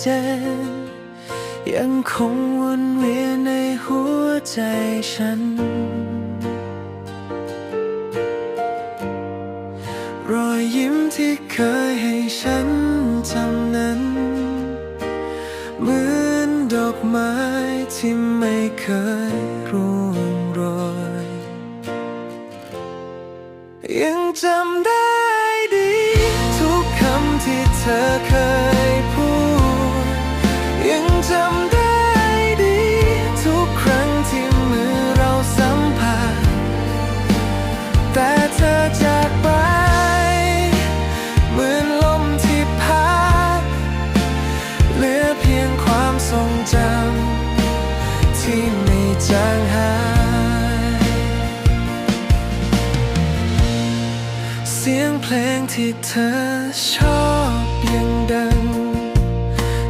เจน ยังคงวนเวียนในหัวใจฉัน รอยยิ้มที่เคยให้ฉันจำนั้น เหมือนดอกไม้ที่ไม่เคยร่วงโรย ยังจำได้ดี ทุกคำที่เธอเคย ที่ไม่จางหาย เสียงเพลงที่เธอชอบยังดัง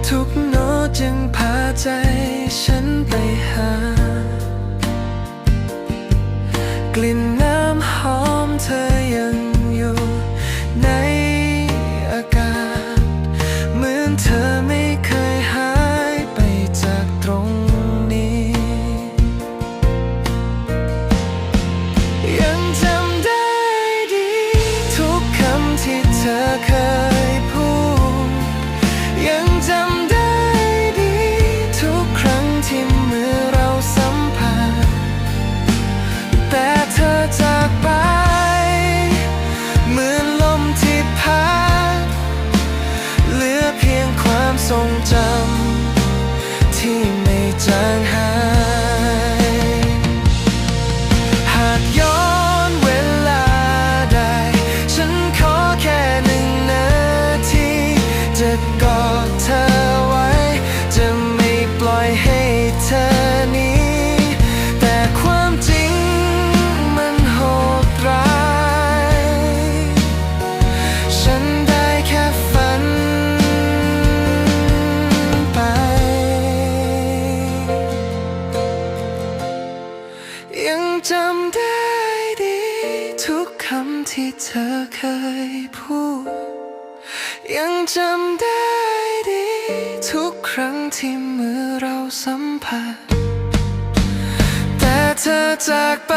ทุกโน้ตจึงพาใจฉันไปหา กลิ่นน้ำหอมเธอยังำที่เธอเคยพูด ยังจำได้ดี ทุกครั้งที่มือเราสัมผัสแต่เธอจากไป